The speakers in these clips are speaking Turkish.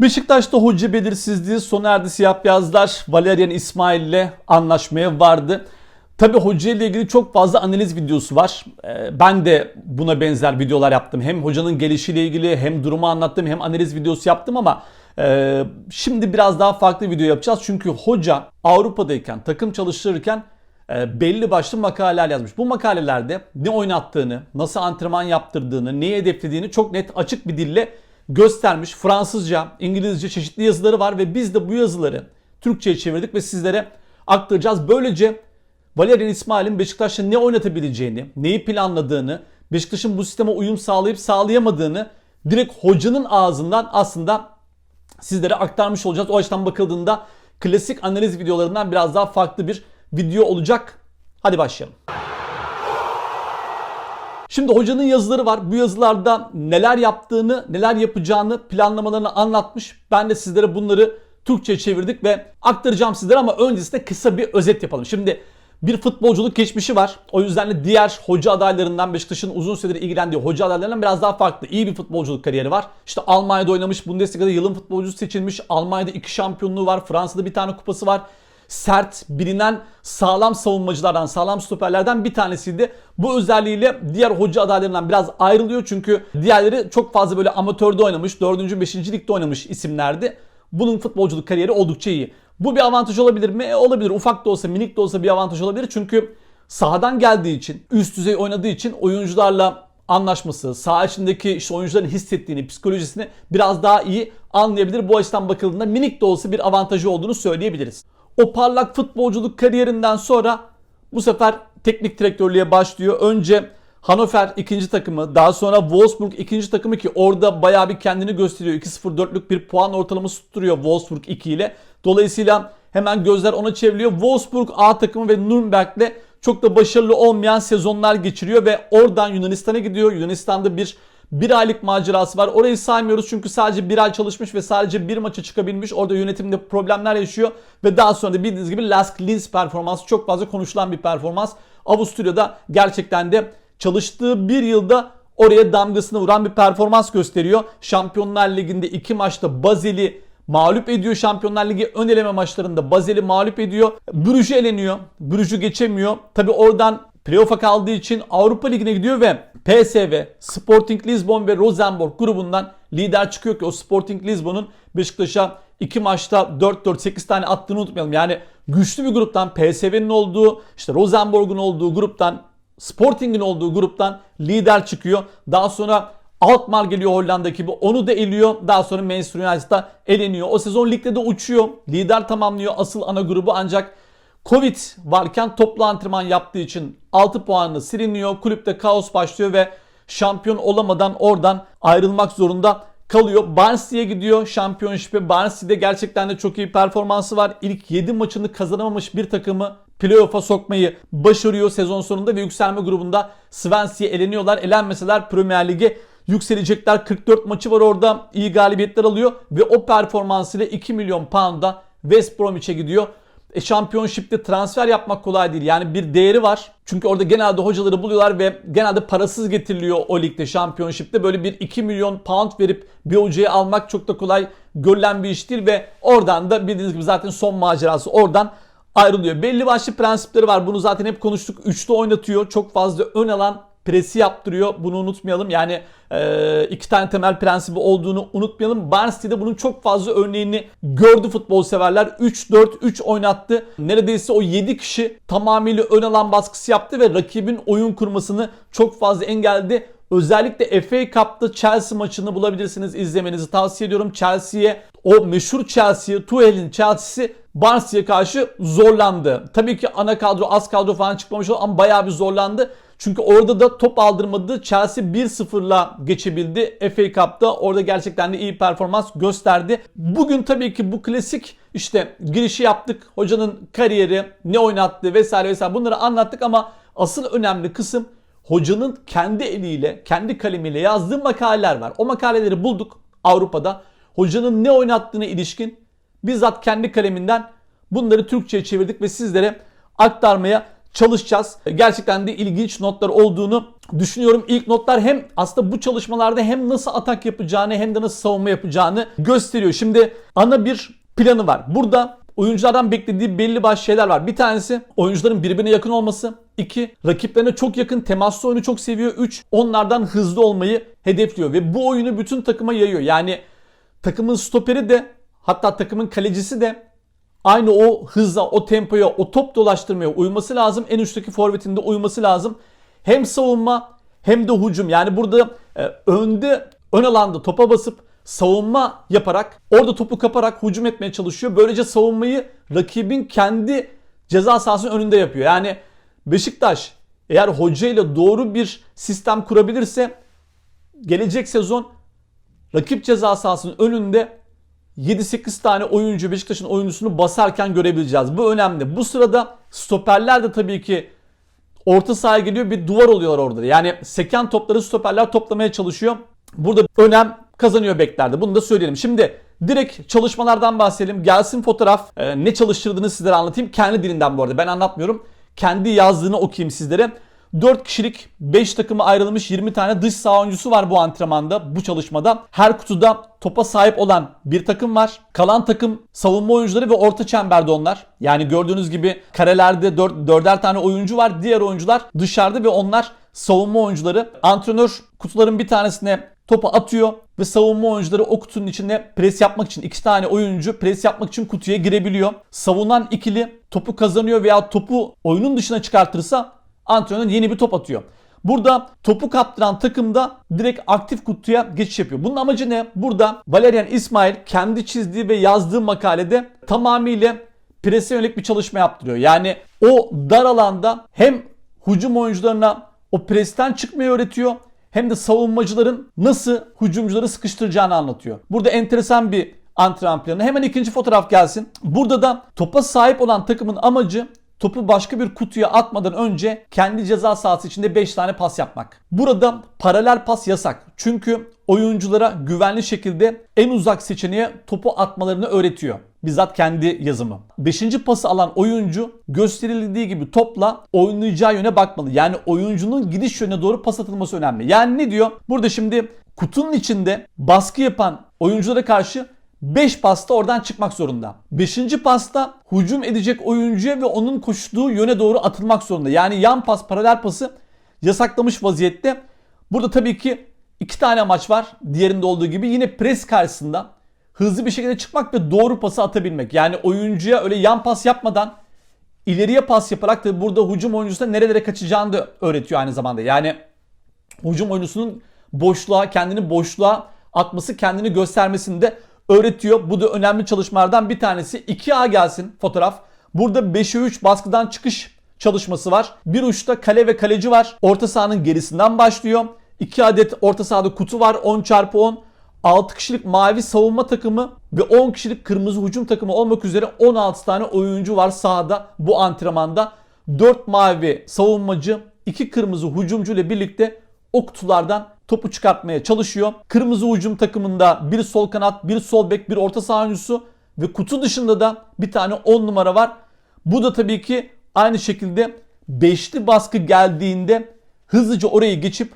Beşiktaş'ta hoca belirsizliği sona erdi siyah beyazlar. Valerian İsmail ile anlaşmaya vardı. Tabi hoca ile ilgili çok fazla analiz videosu var. Ee, Ben de buna benzer videolar yaptım. Hem hocanın gelişiyle ilgili hem durumu anlattım hem analiz videosu yaptım ama e, şimdi biraz daha farklı video yapacağız. Çünkü hoca Avrupa'dayken, takım çalıştırırken e, belli başlı makaleler yazmış. Bu makalelerde ne oynattığını, nasıl antrenman yaptırdığını, neyi hedeflediğini çok net açık bir dille göstermiş. Fransızca, İngilizce çeşitli yazıları var ve biz de bu yazıları Türkçe'ye çevirdik ve sizlere aktaracağız. Böylece Valerian İsmail'in Beşiktaş'ta ne oynatabileceğini, neyi planladığını, Beşiktaş'ın bu sisteme uyum sağlayıp sağlayamadığını direkt hocanın ağzından aslında sizlere aktarmış olacağız. O açıdan bakıldığında klasik analiz videolarından biraz daha farklı bir video olacak. Hadi başlayalım. Şimdi hocanın yazıları var. Bu yazılarda neler yaptığını, neler yapacağını, planlamalarını anlatmış. Ben de sizlere bunları Türkçe'ye çevirdik ve aktaracağım sizlere ama öncesinde kısa bir özet yapalım. Şimdi bir futbolculuk geçmişi var. O yüzden de diğer hoca adaylarından Beşiktaş'ın uzun süredir ilgilendiği hoca adaylarından biraz daha farklı. İyi bir futbolculuk kariyeri var. İşte Almanya'da oynamış, Bundesliga'da yılın futbolcusu seçilmiş. Almanya'da iki şampiyonluğu var. Fransa'da bir tane kupası var sert, bilinen sağlam savunmacılardan, sağlam stoperlerden bir tanesiydi. Bu özelliğiyle diğer hoca adaylarından biraz ayrılıyor çünkü diğerleri çok fazla böyle amatörde oynamış, 4. 5. ligde oynamış isimlerdi. Bunun futbolculuk kariyeri oldukça iyi. Bu bir avantaj olabilir mi? E, olabilir. Ufak da olsa, minik de olsa bir avantaj olabilir. Çünkü sahadan geldiği için, üst düzey oynadığı için oyuncularla anlaşması, saha içindeki işte oyuncuların hissettiğini, psikolojisini biraz daha iyi anlayabilir. Bu açıdan bakıldığında minik de olsa bir avantajı olduğunu söyleyebiliriz. O parlak futbolculuk kariyerinden sonra bu sefer teknik direktörlüğe başlıyor. Önce Hannover ikinci takımı, daha sonra Wolfsburg ikinci takımı ki orada bayağı bir kendini gösteriyor. 2-0-4'lük bir puan ortalaması tutturuyor Wolfsburg 2 ile. Dolayısıyla hemen gözler ona çevriliyor. Wolfsburg A takımı ve Nürnberg'le çok da başarılı olmayan sezonlar geçiriyor ve oradan Yunanistan'a gidiyor. Yunanistan'da bir bir aylık macerası var. Orayı saymıyoruz çünkü sadece bir ay çalışmış ve sadece bir maça çıkabilmiş. Orada yönetimde problemler yaşıyor. Ve daha sonra da bildiğiniz gibi Lask Linz performansı çok fazla konuşulan bir performans. Avusturya'da gerçekten de çalıştığı bir yılda oraya damgasını vuran bir performans gösteriyor. Şampiyonlar Ligi'nde iki maçta Bazel'i mağlup ediyor Şampiyonlar Ligi ön eleme maçlarında Bazel'i mağlup ediyor. Brüj'ü eleniyor. Brüj'ü geçemiyor. Tabi oradan playoff'a kaldığı için Avrupa Ligi'ne gidiyor ve PSV, Sporting Lisbon ve Rosenborg grubundan lider çıkıyor ki o Sporting Lisbon'un Beşiktaş'a 2 maçta 4-4 8 tane attığını unutmayalım. Yani güçlü bir gruptan PSV'nin olduğu, işte Rosenborg'un olduğu gruptan, Sporting'in olduğu gruptan lider çıkıyor. Daha sonra Alkmaar geliyor Hollanda ekibi. Onu da eliyor. Daha sonra Manchester United'da eleniyor. O sezon ligde de uçuyor. Lider tamamlıyor asıl ana grubu ancak Covid varken toplu antrenman yaptığı için 6 puanını siliniyor. Kulüpte kaos başlıyor ve şampiyon olamadan oradan ayrılmak zorunda kalıyor. Barnsley'e gidiyor şampiyonşipe. Barnsley'de gerçekten de çok iyi performansı var. İlk 7 maçını kazanamamış bir takımı playoff'a sokmayı başarıyor sezon sonunda ve yükselme grubunda Swansea'ye eleniyorlar. Elenmeseler Premier Lig'e yükselecekler. 44 maçı var orada. iyi galibiyetler alıyor ve o performansıyla 2 milyon pound'a West Bromwich'e gidiyor. E, şampiyonşipte transfer yapmak kolay değil. Yani bir değeri var. Çünkü orada genelde hocaları buluyorlar ve genelde parasız getiriliyor o ligde şampiyonşipte. Böyle bir 2 milyon pound verip bir hocayı almak çok da kolay görülen bir iş değil ve oradan da bildiğiniz gibi zaten son macerası oradan ayrılıyor. Belli başlı prensipleri var. Bunu zaten hep konuştuk. Üçlü oynatıyor. Çok fazla ön alan presi yaptırıyor. Bunu unutmayalım. Yani e, iki tane temel prensibi olduğunu unutmayalım. Barnsley'de bunun çok fazla örneğini gördü futbol severler. 3-4-3 oynattı. Neredeyse o 7 kişi tamamıyla ön alan baskısı yaptı ve rakibin oyun kurmasını çok fazla engelledi. Özellikle FA Cup'ta Chelsea maçını bulabilirsiniz. izlemenizi tavsiye ediyorum. Chelsea'ye o meşhur Chelsea'ye, Tuchel'in Chelsea'si Barnsley'e karşı zorlandı. Tabii ki ana kadro, az kadro falan çıkmamış oldu ama bayağı bir zorlandı. Çünkü orada da top aldırmadı. Chelsea 1-0'la geçebildi FA Cup'ta. Orada gerçekten de iyi performans gösterdi. Bugün tabii ki bu klasik işte girişi yaptık. Hocanın kariyeri, ne oynattı vesaire vesaire bunları anlattık ama asıl önemli kısım hocanın kendi eliyle, kendi kalemiyle yazdığı makaleler var. O makaleleri bulduk Avrupa'da. Hocanın ne oynattığına ilişkin bizzat kendi kaleminden bunları Türkçe'ye çevirdik ve sizlere aktarmaya çalışacağız. Gerçekten de ilginç notlar olduğunu düşünüyorum. İlk notlar hem aslında bu çalışmalarda hem nasıl atak yapacağını hem de nasıl savunma yapacağını gösteriyor. Şimdi ana bir planı var. Burada oyunculardan beklediği belli başlı şeyler var. Bir tanesi oyuncuların birbirine yakın olması. İki, rakiplerine çok yakın temaslı oyunu çok seviyor. Üç, onlardan hızlı olmayı hedefliyor. Ve bu oyunu bütün takıma yayıyor. Yani takımın stoperi de hatta takımın kalecisi de aynı o hızla, o tempoya, o top dolaştırmaya uyması lazım. En üstteki forvetinde uyması lazım. Hem savunma hem de hücum. Yani burada e, önde ön alanda topa basıp savunma yaparak orada topu kaparak hücum etmeye çalışıyor. Böylece savunmayı rakibin kendi ceza sahasının önünde yapıyor. Yani Beşiktaş eğer hoca ile doğru bir sistem kurabilirse gelecek sezon rakip ceza sahasının önünde 7-8 tane oyuncu Beşiktaş'ın oyuncusunu basarken görebileceğiz. Bu önemli. Bu sırada stoperler de tabii ki orta sahaya geliyor bir duvar oluyorlar orada. Yani seken topları stoperler toplamaya çalışıyor. Burada önem kazanıyor beklerde. Bunu da söyleyelim. Şimdi direkt çalışmalardan bahsedelim. Gelsin fotoğraf. Ee, ne çalıştırdığını sizlere anlatayım. Kendi dilinden bu arada. Ben anlatmıyorum. Kendi yazdığını okuyayım sizlere. 4 kişilik 5 takıma ayrılmış 20 tane dış saha oyuncusu var bu antrenmanda, bu çalışmada. Her kutuda topa sahip olan bir takım var. Kalan takım savunma oyuncuları ve orta çemberde onlar. Yani gördüğünüz gibi karelerde 4, 4'er tane oyuncu var. Diğer oyuncular dışarıda ve onlar savunma oyuncuları. Antrenör kutuların bir tanesine topu atıyor ve savunma oyuncuları o kutunun içinde pres yapmak için iki tane oyuncu pres yapmak için kutuya girebiliyor. Savunan ikili topu kazanıyor veya topu oyunun dışına çıkartırsa antrenör yeni bir top atıyor. Burada topu kaptıran takımda direkt aktif kutuya geçiş yapıyor. Bunun amacı ne? Burada Valerian İsmail kendi çizdiği ve yazdığı makalede tamamıyla prese yönelik bir çalışma yaptırıyor. Yani o dar alanda hem hücum oyuncularına o presten çıkmayı öğretiyor hem de savunmacıların nasıl hücumcuları sıkıştıracağını anlatıyor. Burada enteresan bir antrenman planı. Hemen ikinci fotoğraf gelsin. Burada da topa sahip olan takımın amacı topu başka bir kutuya atmadan önce kendi ceza sahası içinde 5 tane pas yapmak. Burada paralel pas yasak. Çünkü oyunculara güvenli şekilde en uzak seçeneğe topu atmalarını öğretiyor. Bizzat kendi yazımı. Beşinci pası alan oyuncu gösterildiği gibi topla oynayacağı yöne bakmalı. Yani oyuncunun gidiş yönüne doğru pas atılması önemli. Yani ne diyor? Burada şimdi kutunun içinde baskı yapan oyunculara karşı 5 pasta oradan çıkmak zorunda. 5. pasta hücum edecek oyuncuya ve onun koştuğu yöne doğru atılmak zorunda. Yani yan pas, paralel pası yasaklamış vaziyette. Burada tabii ki iki tane maç var. Diğerinde olduğu gibi yine pres karşısında hızlı bir şekilde çıkmak ve doğru pası atabilmek. Yani oyuncuya öyle yan pas yapmadan ileriye pas yaparak da burada hücum oyuncusuna nerelere kaçacağını da öğretiyor aynı zamanda. Yani hücum oyuncusunun boşluğa, kendini boşluğa atması, kendini göstermesini de öğretiyor. Bu da önemli çalışmalardan bir tanesi. 2A gelsin fotoğraf. Burada 5'e 3 baskıdan çıkış çalışması var. Bir uçta kale ve kaleci var. Orta sahanın gerisinden başlıyor. 2 adet orta sahada kutu var 10 çarpı 10. 6 kişilik mavi savunma takımı ve 10 kişilik kırmızı hücum takımı olmak üzere 16 tane oyuncu var sahada bu antrenmanda. 4 mavi savunmacı, 2 kırmızı hücumcu ile birlikte o kutulardan topu çıkartmaya çalışıyor. Kırmızı hücum takımında bir sol kanat, bir sol bek, bir orta saha oyuncusu ve kutu dışında da bir tane 10 numara var. Bu da tabii ki aynı şekilde beşli baskı geldiğinde hızlıca orayı geçip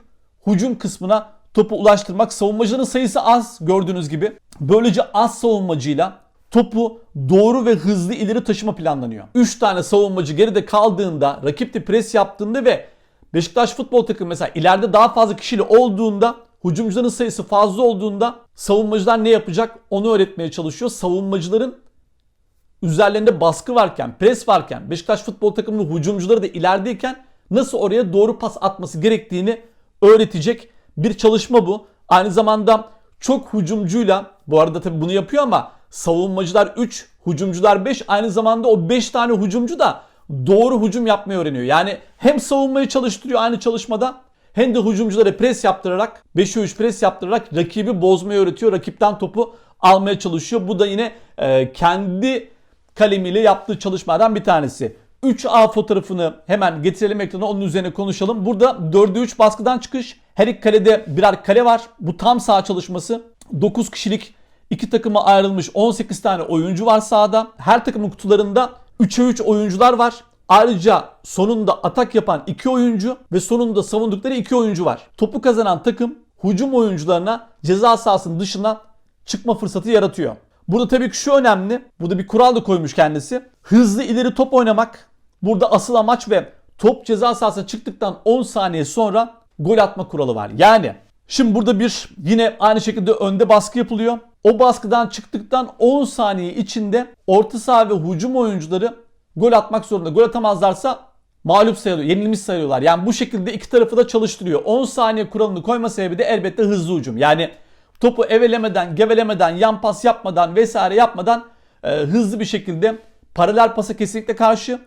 hücum kısmına topu ulaştırmak. Savunmacıların sayısı az gördüğünüz gibi. Böylece az savunmacıyla topu doğru ve hızlı ileri taşıma planlanıyor. 3 tane savunmacı geride kaldığında, rakip de pres yaptığında ve Beşiktaş futbol takımı mesela ileride daha fazla kişili olduğunda hücumcuların sayısı fazla olduğunda savunmacılar ne yapacak onu öğretmeye çalışıyor. Savunmacıların üzerlerinde baskı varken, pres varken, Beşiktaş futbol takımının hücumcuları da ilerideyken nasıl oraya doğru pas atması gerektiğini öğretecek bir çalışma bu. Aynı zamanda çok hücumcuyla bu arada tabii bunu yapıyor ama savunmacılar 3, hücumcular 5. Aynı zamanda o 5 tane hücumcu da doğru hücum yapmayı öğreniyor. Yani hem savunmayı çalıştırıyor aynı çalışmada hem de hücumculara pres yaptırarak 5'e 3 pres yaptırarak rakibi bozmayı öğretiyor. Rakipten topu almaya çalışıyor. Bu da yine e, kendi kalemiyle yaptığı çalışmadan bir tanesi. 3A fotoğrafını hemen getirelim ekrana onun üzerine konuşalım. Burada 4'e 3 baskıdan çıkış. Her iki kalede birer kale var. Bu tam sağ çalışması. 9 kişilik iki takıma ayrılmış 18 tane oyuncu var sahada. Her takımın kutularında 3'e 3 oyuncular var. Ayrıca sonunda atak yapan iki oyuncu ve sonunda savundukları iki oyuncu var. Topu kazanan takım hücum oyuncularına ceza sahasının dışına çıkma fırsatı yaratıyor. Burada tabii ki şu önemli. Burada bir kural da koymuş kendisi. Hızlı ileri top oynamak. Burada asıl amaç ve top ceza sahasına çıktıktan 10 saniye sonra gol atma kuralı var. Yani şimdi burada bir yine aynı şekilde önde baskı yapılıyor. O baskıdan çıktıktan 10 saniye içinde orta saha ve hücum oyuncuları gol atmak zorunda. Gol atamazlarsa mağlup sayılıyor, yenilmiş sayılıyorlar. Yani bu şekilde iki tarafı da çalıştırıyor. 10 saniye kuralını koyma sebebi de elbette hızlı hücum. Yani topu evelemeden, gevelemeden, yan pas yapmadan vesaire yapmadan e, hızlı bir şekilde paralel pasa kesinlikle karşı.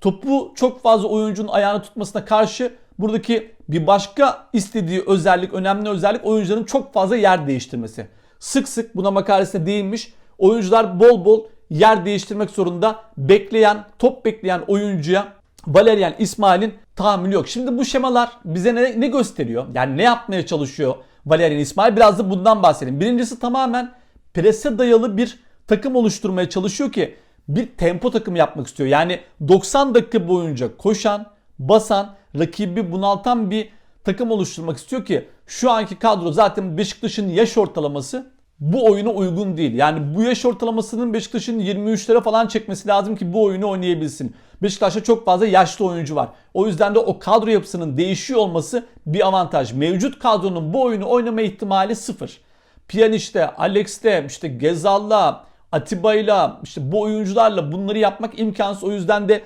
Topu çok fazla oyuncunun ayağını tutmasına karşı buradaki bir başka istediği özellik, önemli özellik oyuncuların çok fazla yer değiştirmesi. Sık sık buna makalesine değinmiş. Oyuncular bol bol yer değiştirmek zorunda. Bekleyen, top bekleyen oyuncuya Valerian İsmail'in tahammülü yok. Şimdi bu şemalar bize ne, ne gösteriyor? Yani ne yapmaya çalışıyor Valerian İsmail? Biraz da bundan bahsedelim. Birincisi tamamen prese dayalı bir takım oluşturmaya çalışıyor ki bir tempo takımı yapmak istiyor. Yani 90 dakika boyunca koşan, basan, rakibi bunaltan bir takım oluşturmak istiyor ki şu anki kadro zaten Beşiktaş'ın yaş ortalaması bu oyuna uygun değil. Yani bu yaş ortalamasının Beşiktaş'ın 23'lere falan çekmesi lazım ki bu oyunu oynayabilsin. Beşiktaş'ta çok fazla yaşlı oyuncu var. O yüzden de o kadro yapısının değişiyor olması bir avantaj. Mevcut kadronun bu oyunu oynama ihtimali sıfır. Pjanic'te, Alex'te, işte Gezal'la, Atiba'yla, işte bu oyuncularla bunları yapmak imkansız. O yüzden de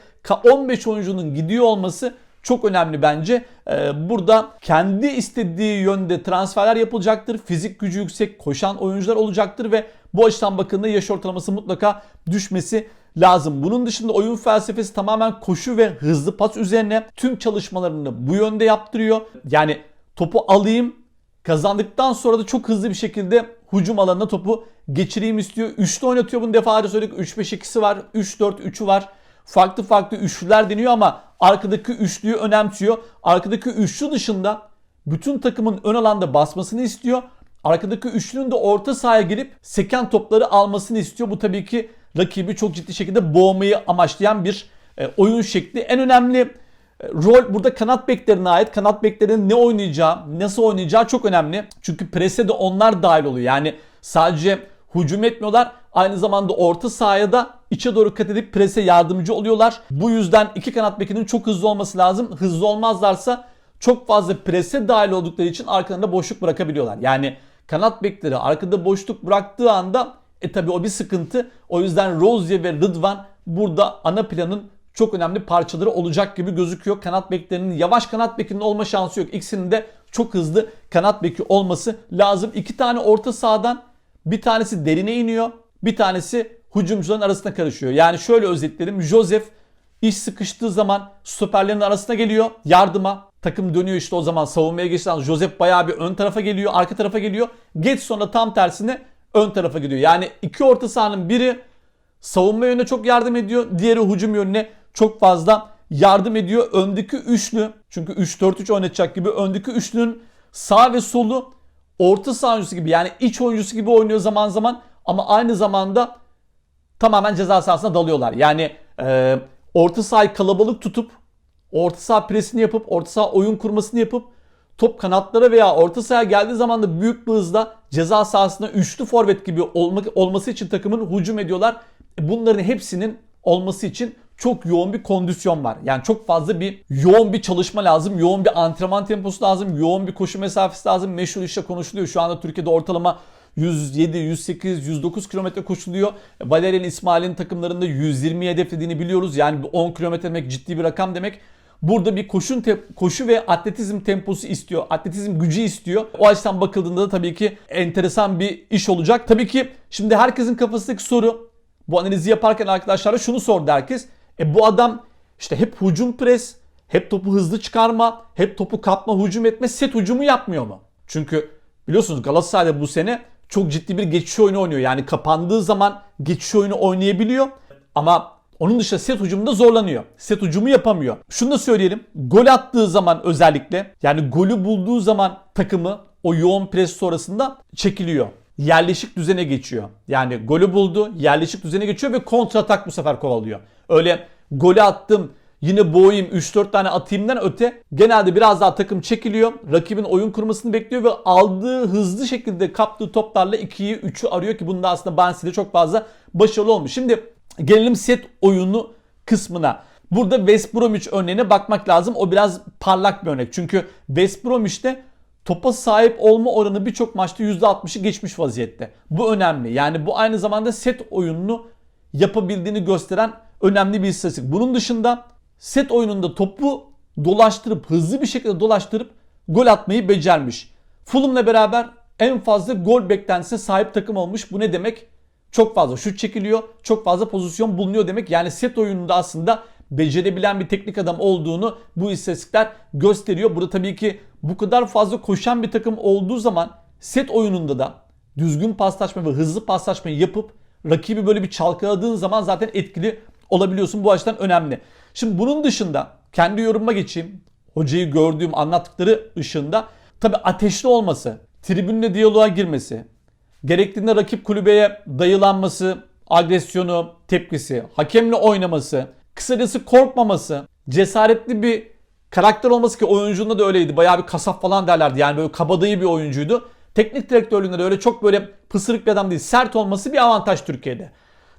15 oyuncunun gidiyor olması çok önemli bence. Ee, burada kendi istediği yönde transferler yapılacaktır. Fizik gücü yüksek koşan oyuncular olacaktır ve bu açıdan bakıldığında yaş ortalaması mutlaka düşmesi lazım. Bunun dışında oyun felsefesi tamamen koşu ve hızlı pas üzerine tüm çalışmalarını bu yönde yaptırıyor. Yani topu alayım kazandıktan sonra da çok hızlı bir şekilde hücum alanına topu geçireyim istiyor. Üçlü oynatıyor bunu defalarca söyledik. 3-5-2'si var. 3-4-3'ü var. Farklı farklı üçlüler deniyor ama arkadaki üçlüyü önemsiyor. Arkadaki üçlü dışında bütün takımın ön alanda basmasını istiyor. Arkadaki üçlünün de orta sahaya gelip seken topları almasını istiyor. Bu tabii ki rakibi çok ciddi şekilde boğmayı amaçlayan bir e, oyun şekli. En önemli e, rol burada kanat beklerine ait. Kanat beklerinin ne oynayacağı, nasıl oynayacağı çok önemli. Çünkü prese de onlar dahil oluyor. Yani sadece hücum etmiyorlar. Aynı zamanda orta sahaya da içe doğru kat edip prese yardımcı oluyorlar. Bu yüzden iki kanat bekinin çok hızlı olması lazım. Hızlı olmazlarsa çok fazla prese dahil oldukları için arkalarında boşluk bırakabiliyorlar. Yani kanat bekleri arkada boşluk bıraktığı anda e tabi o bir sıkıntı. O yüzden Rozier ve Rıdvan burada ana planın çok önemli parçaları olacak gibi gözüküyor. Kanat beklerinin yavaş kanat bekinin olma şansı yok. İkisinin de çok hızlı kanat beki olması lazım. İki tane orta sahadan bir tanesi derine iniyor. Bir tanesi hücumcuların arasına karışıyor. Yani şöyle özetledim. Joseph iş sıkıştığı zaman stoperlerin arasına geliyor. Yardıma. Takım dönüyor işte o zaman savunmaya geçtiğinde Joseph bayağı bir ön tarafa geliyor. Arka tarafa geliyor. Geç sonra tam tersine ön tarafa gidiyor. Yani iki orta sahanın biri savunma yönüne çok yardım ediyor. Diğeri hücum yönüne çok fazla yardım ediyor. Öndeki üçlü çünkü 3-4-3 oynatacak gibi öndeki üçlünün sağ ve solu orta saha oyuncusu gibi yani iç oyuncusu gibi oynuyor zaman zaman ama aynı zamanda tamamen ceza sahasına dalıyorlar. Yani e, orta sahayı kalabalık tutup orta saha presini yapıp orta saha oyun kurmasını yapıp top kanatlara veya orta sahaya geldiği zaman da büyük bir hızla ceza sahasına üçlü forvet gibi olmak, olması için takımın hücum ediyorlar. Bunların hepsinin olması için çok yoğun bir kondisyon var. Yani çok fazla bir yoğun bir çalışma lazım. Yoğun bir antrenman temposu lazım. Yoğun bir koşu mesafesi lazım. Meşhur işte konuşuluyor. Şu anda Türkiye'de ortalama 107, 108, 109 kilometre koşuluyor. Valerian İsmail'in takımlarında 120 hedeflediğini biliyoruz. Yani 10 kilometre demek ciddi bir rakam demek. Burada bir koşun koşu ve atletizm temposu istiyor. Atletizm gücü istiyor. O açıdan bakıldığında da tabii ki enteresan bir iş olacak. Tabii ki şimdi herkesin kafasındaki soru bu analizi yaparken arkadaşlara şunu sordu herkes. E bu adam işte hep hücum pres, hep topu hızlı çıkarma, hep topu kapma, hücum etme, set hücumu yapmıyor mu? Çünkü biliyorsunuz Galatasaray'da bu sene çok ciddi bir geçiş oyunu oynuyor. Yani kapandığı zaman geçiş oyunu oynayabiliyor. Ama onun dışında set hücumunda zorlanıyor. Set hücumu yapamıyor. Şunu da söyleyelim. Gol attığı zaman özellikle yani golü bulduğu zaman takımı o yoğun pres sonrasında çekiliyor. Yerleşik düzene geçiyor. Yani golü buldu, yerleşik düzene geçiyor ve kontra atak bu sefer kovalıyor. Öyle golü attım, yine boğayım 3-4 tane atayımdan öte genelde biraz daha takım çekiliyor. Rakibin oyun kurmasını bekliyor ve aldığı hızlı şekilde kaptığı toplarla 2'yi 3'ü arıyor ki bunda aslında Bansi'de çok fazla başarılı olmuş. Şimdi gelelim set oyunu kısmına. Burada West Bromwich örneğine bakmak lazım. O biraz parlak bir örnek. Çünkü West Bromwich'te topa sahip olma oranı birçok maçta %60'ı geçmiş vaziyette. Bu önemli. Yani bu aynı zamanda set oyununu yapabildiğini gösteren önemli bir istatistik. Bunun dışında set oyununda topu dolaştırıp hızlı bir şekilde dolaştırıp gol atmayı becermiş. Fulham'la beraber en fazla gol beklentisine sahip takım olmuş. Bu ne demek? Çok fazla şut çekiliyor, çok fazla pozisyon bulunuyor demek. Yani set oyununda aslında becerebilen bir teknik adam olduğunu bu istatistikler gösteriyor. Burada tabii ki bu kadar fazla koşan bir takım olduğu zaman set oyununda da düzgün paslaşma ve hızlı paslaşmayı yapıp rakibi böyle bir çalkaladığın zaman zaten etkili olabiliyorsun. Bu açıdan önemli. Şimdi bunun dışında kendi yorumuma geçeyim. Hocayı gördüğüm anlattıkları ışığında tabi ateşli olması, tribünle diyaloğa girmesi, gerektiğinde rakip kulübeye dayılanması, agresyonu, tepkisi, hakemle oynaması, kısacası korkmaması, cesaretli bir karakter olması ki oyunculuğunda da öyleydi. Bayağı bir kasap falan derlerdi. Yani böyle kabadayı bir oyuncuydu. Teknik direktörlüğünde de öyle çok böyle pısırık bir adam değil. Sert olması bir avantaj Türkiye'de.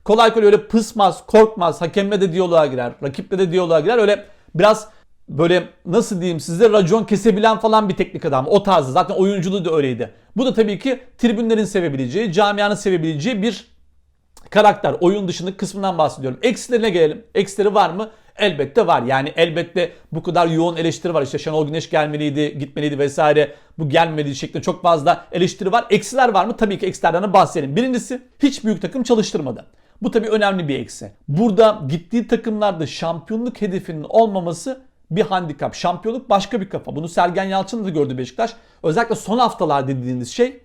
Kolay kolay öyle pısmaz, korkmaz. Hakemle de diyaloğa girer. Rakiple de diyaloğa girer. Öyle biraz böyle nasıl diyeyim size racon kesebilen falan bir teknik adam. O tarzı. Zaten oyunculuğu da öyleydi. Bu da tabii ki tribünlerin sevebileceği, camianın sevebileceği bir karakter. Oyun dışındaki kısmından bahsediyorum. Eksilerine gelelim. Eksileri var mı? Elbette var. Yani elbette bu kadar yoğun eleştiri var. İşte Şenol Güneş gelmeliydi, gitmeliydi vesaire. Bu gelmedi şeklinde çok fazla eleştiri var. Eksiler var mı? Tabii ki eksilerden bahsedelim. Birincisi hiç büyük takım çalıştırmadı. Bu tabii önemli bir eksi. Burada gittiği takımlarda şampiyonluk hedefinin olmaması bir handikap. Şampiyonluk başka bir kafa. Bunu Sergen Yalçın da gördü Beşiktaş. Özellikle son haftalar dediğiniz şey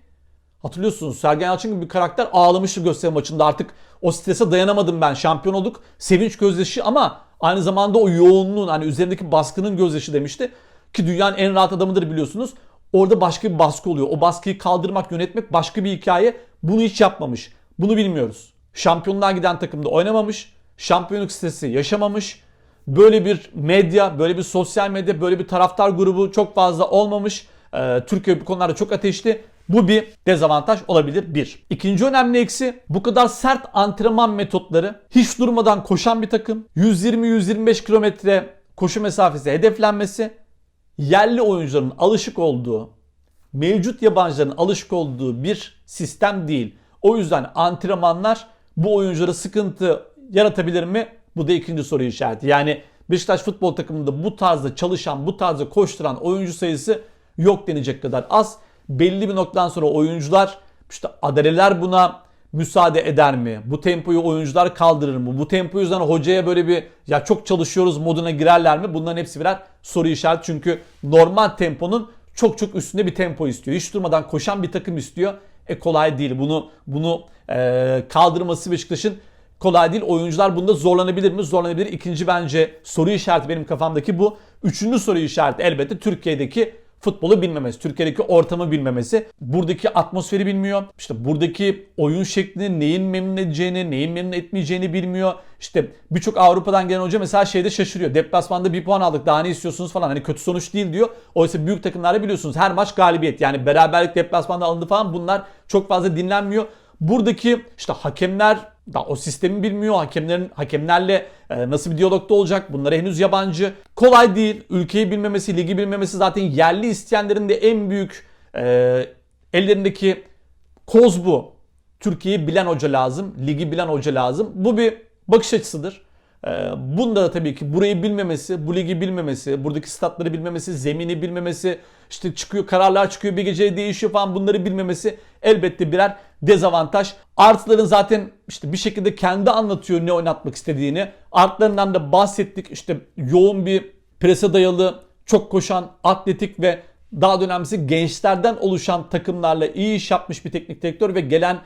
Hatırlıyorsunuz Sergen Yalçın gibi bir karakter ağlamıştı gösteri maçında. Artık o strese dayanamadım ben. Şampiyon olduk. Sevinç gözyaşı ama aynı zamanda o yoğunluğun hani üzerindeki baskının gözyaşı demişti. Ki dünyanın en rahat adamıdır biliyorsunuz. Orada başka bir baskı oluyor. O baskıyı kaldırmak, yönetmek başka bir hikaye. Bunu hiç yapmamış. Bunu bilmiyoruz. Şampiyonluğa giden takımda oynamamış. Şampiyonluk stresi yaşamamış. Böyle bir medya, böyle bir sosyal medya, böyle bir taraftar grubu çok fazla olmamış. Ee, Türkiye bu konularda çok ateşli. Bu bir dezavantaj olabilir bir. İkinci önemli eksi bu kadar sert antrenman metotları hiç durmadan koşan bir takım 120-125 kilometre koşu mesafesi hedeflenmesi yerli oyuncuların alışık olduğu mevcut yabancıların alışık olduğu bir sistem değil. O yüzden antrenmanlar bu oyunculara sıkıntı yaratabilir mi? Bu da ikinci soru işareti. Yani Beşiktaş futbol takımında bu tarzda çalışan, bu tarzda koşturan oyuncu sayısı yok denecek kadar az belli bir noktadan sonra oyuncular işte adaleler buna müsaade eder mi? Bu tempoyu oyuncular kaldırır mı? Bu tempo yüzden hocaya böyle bir ya çok çalışıyoruz moduna girerler mi? Bunların hepsi birer soru işareti. Çünkü normal temponun çok çok üstünde bir tempo istiyor. Hiç durmadan koşan bir takım istiyor. E kolay değil. Bunu bunu e, kaldırması Beşiktaş'ın kolay değil. Oyuncular bunda zorlanabilir mi? Zorlanabilir. İkinci bence soru işareti benim kafamdaki bu. Üçüncü soru işareti elbette Türkiye'deki futbolu bilmemesi, Türkiye'deki ortamı bilmemesi, buradaki atmosferi bilmiyor. İşte buradaki oyun şeklini neyin memnun edeceğini, neyin memnun etmeyeceğini bilmiyor. İşte birçok Avrupa'dan gelen hoca mesela şeyde şaşırıyor. Deplasmanda bir puan aldık daha ne istiyorsunuz falan. Hani kötü sonuç değil diyor. Oysa büyük takımlarda biliyorsunuz her maç galibiyet. Yani beraberlik deplasmanda alındı falan bunlar çok fazla dinlenmiyor. Buradaki işte hakemler da o sistemi bilmiyor. Hakemlerin hakemlerle e, nasıl bir diyalogda olacak? Bunlara henüz yabancı. Kolay değil. Ülkeyi bilmemesi, ligi bilmemesi zaten yerli isteyenlerin de en büyük e, ellerindeki koz bu. Türkiye'yi bilen hoca lazım, ligi bilen hoca lazım. Bu bir bakış açısıdır. E, bunda da tabii ki burayı bilmemesi, bu ligi bilmemesi, buradaki statları bilmemesi, zemini bilmemesi, işte çıkıyor kararlar çıkıyor bir gece değişiyor falan bunları bilmemesi elbette birer dezavantaj. Artıların zaten işte bir şekilde kendi anlatıyor ne oynatmak istediğini. Artlarından da bahsettik. İşte yoğun bir prese dayalı, çok koşan, atletik ve daha da gençlerden oluşan takımlarla iyi iş yapmış bir teknik direktör ve gelen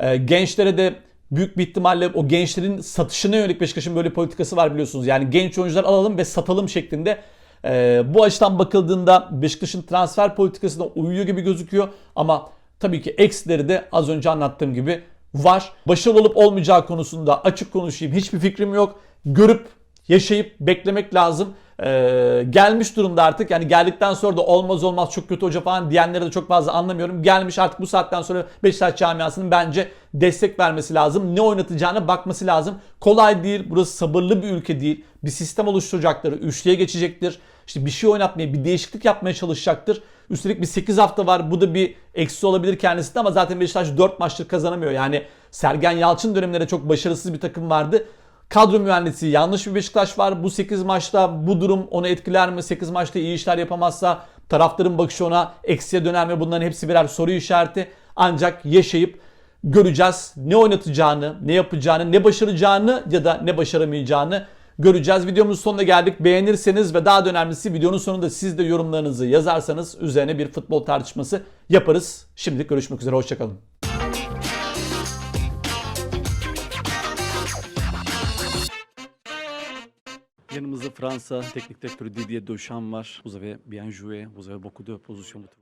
e, gençlere de büyük bir ihtimalle o gençlerin satışına yönelik Beşiktaş'ın böyle politikası var biliyorsunuz. Yani genç oyuncular alalım ve satalım şeklinde. E, bu açıdan bakıldığında Beşiktaş'ın transfer politikasına uyuyor gibi gözüküyor ama Tabii ki eksileri de az önce anlattığım gibi var. Başarılı olup olmayacağı konusunda açık konuşayım hiçbir fikrim yok. Görüp yaşayıp beklemek lazım. Ee, gelmiş durumda artık. Yani geldikten sonra da olmaz olmaz çok kötü hoca falan diyenleri de çok fazla anlamıyorum. Gelmiş artık bu saatten sonra Beşiktaş camiasının bence destek vermesi lazım. Ne oynatacağına bakması lazım. Kolay değil. Burası sabırlı bir ülke değil. Bir sistem oluşturacakları, üçlüye geçecektir. İşte bir şey oynatmaya, bir değişiklik yapmaya çalışacaktır. Üstelik bir 8 hafta var. Bu da bir eksi olabilir kendisinde ama zaten Beşiktaş 4 maçtır kazanamıyor. Yani Sergen Yalçın dönemlerinde çok başarısız bir takım vardı. Kadro mühendisi yanlış bir Beşiktaş var. Bu 8 maçta bu durum onu etkiler mi? 8 maçta iyi işler yapamazsa taraftarın bakışı ona eksiye döner mi? Bunların hepsi birer soru işareti. Ancak yaşayıp göreceğiz ne oynatacağını, ne yapacağını, ne başaracağını ya da ne başaramayacağını göreceğiz. Videomuzun sonuna geldik. Beğenirseniz ve daha da önemlisi videonun sonunda siz de yorumlarınızı yazarsanız üzerine bir futbol tartışması yaparız. Şimdilik görüşmek üzere. Hoşçakalın. Yanımızda Fransa teknik direktörü Didier Deschamps var. Vous avez bien joué, vous avez beaucoup de positions.